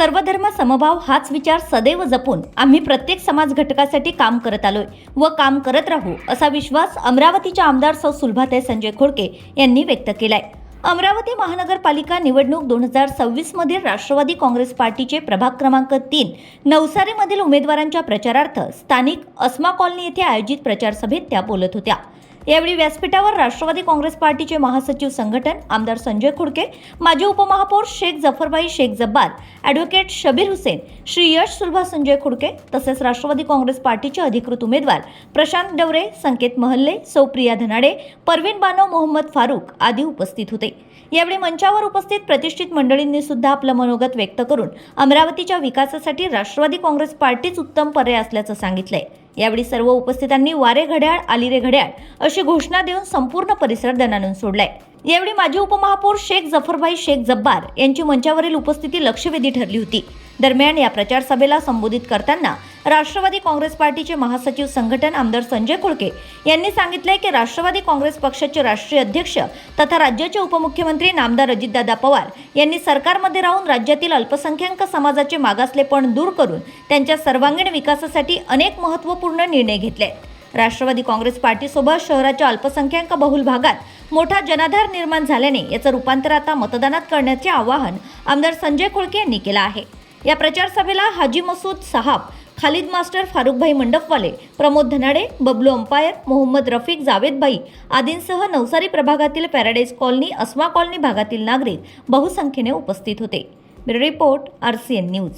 सर्वधर्म समभाव हाच विचार सदैव जपून आम्ही प्रत्येक समाज घटकासाठी काम करत आलोय व काम करत राहू असा विश्वास अमरावतीच्या आमदार सौ सुलभाताई संजय खोडके यांनी व्यक्त केलाय. अमरावती महानगरपालिका निवडणूक दोन हजार सव्वीस मधील राष्ट्रवादी काँग्रेस पार्टीचे प्रभाग क्रमांक तीन नवसारीमधील उमेदवारांच्या प्रचारार्थ स्थानिक अस्मा कॉलनी येथे आयोजित प्रचार सभेत त्या बोलत होत्या. यावेळी व्यासपीठावर राष्ट्रवादी काँग्रेस पार्टीचे महासचिव संघटन आमदार संजय खुडके माजी उपमहापौर शेख जफरबाई शेख जब्बार ॲडव्होकेट शबीर हुसेन श्री यश सुलभा संजय खुडके तसेच राष्ट्रवादी काँग्रेस पार्टीचे अधिकृत उमेदवार प्रशांत डवरे संकेत महल्ले सौप्रिया धनाडे परवीन बानो मोहम्मद फारूक आदी उपस्थित होते. यावेळी मंचावर उपस्थित प्रतिष्ठित मंडळींनी सुद्धा आपलं मनोगत व्यक्त करून अमरावतीच्या विकासासाठी राष्ट्रवादी काँग्रेस पार्टीच उत्तम पर्याय असल्याचं सांगितलंय. यावेळी सर्व उपस्थितांनी वारे घड्याळ आली रे घड्याळ अशी घोषणा देऊन संपूर्ण परिसर दणानून सोडलाय. यावेळी माजी उपमहापौर शेख जफरभाई शेख जब्बार यांची मंचावरील उपस्थिती लक्षवेधी ठरली होती. दरम्यान या प्रचार सभेला संबोधित करताना राष्ट्रवादी काँग्रेस पार्टीचे महासचिव संघटन आमदार संजय खोडके यांनी सांगितले की राष्ट्रवादी काँग्रेस पक्षाचे राष्ट्रीय अध्यक्ष तथा राज्याचे उपमुख्यमंत्री नामदार अजितदादा पवार यांनी सरकारमध्ये राहून राज्यातील अल्पसंख्याक समाजाचे मागासलेपण दूर करून त्यांच्या सर्वांगीण विकासासाठी अनेक महत्त्वपूर्ण निर्णय घेतले आहेत राष्ट्रवादी काँग्रेस पार्टीसोबत शहराच्या अल्पसंख्याक बहुल भागात मोठा जनाधार निर्माण झाल्याने याचं रूपांतर आता मतदानात करण्याचे आवाहन आमदार संजय खोळके यांनी केलं आहे. या प्रचारसभेला हाजी मसूद साहाब खालिद मास्टर फारुखभाई मंडपवाले प्रमोद धनाडे बबलू अंपायर मोहम्मद रफिक जावेदभाई आदींसह नवसारी प्रभागातील पॅराडाईज कॉलनी अस्मा कॉलनी भागातील नागरिक बहुसंख्येने उपस्थित होते. Report R C N news.